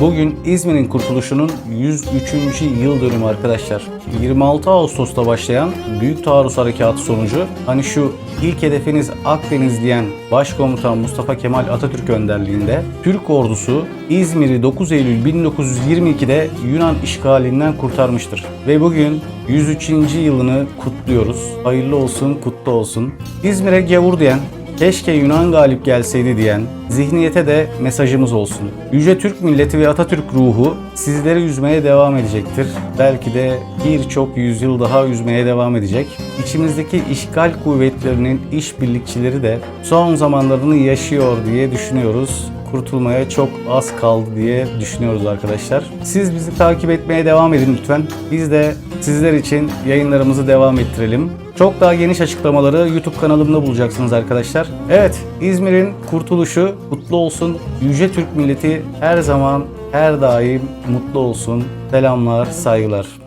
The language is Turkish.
Bugün İzmir'in kurtuluşunun 103. yıl dönümü arkadaşlar. 26 Ağustos'ta başlayan Büyük Taarruz Harekatı sonucu hani şu ilk hedefiniz Akdeniz diyen Başkomutan Mustafa Kemal Atatürk önderliğinde Türk ordusu İzmir'i 9 Eylül 1922'de Yunan işgalinden kurtarmıştır. Ve bugün 103. yılını kutluyoruz. Hayırlı olsun, kutlu olsun. İzmir'e gavur diyen Keşke Yunan galip gelseydi diyen zihniyete de mesajımız olsun. Yüce Türk milleti ve Atatürk ruhu sizleri üzmeye devam edecektir. Belki de birçok yüzyıl daha üzmeye devam edecek. İçimizdeki işgal kuvvetlerinin işbirlikçileri de son zamanlarını yaşıyor diye düşünüyoruz kurtulmaya çok az kaldı diye düşünüyoruz arkadaşlar. Siz bizi takip etmeye devam edin lütfen. Biz de sizler için yayınlarımızı devam ettirelim. Çok daha geniş açıklamaları YouTube kanalımda bulacaksınız arkadaşlar. Evet, İzmir'in kurtuluşu kutlu olsun. Yüce Türk milleti her zaman, her daim mutlu olsun. Selamlar, saygılar.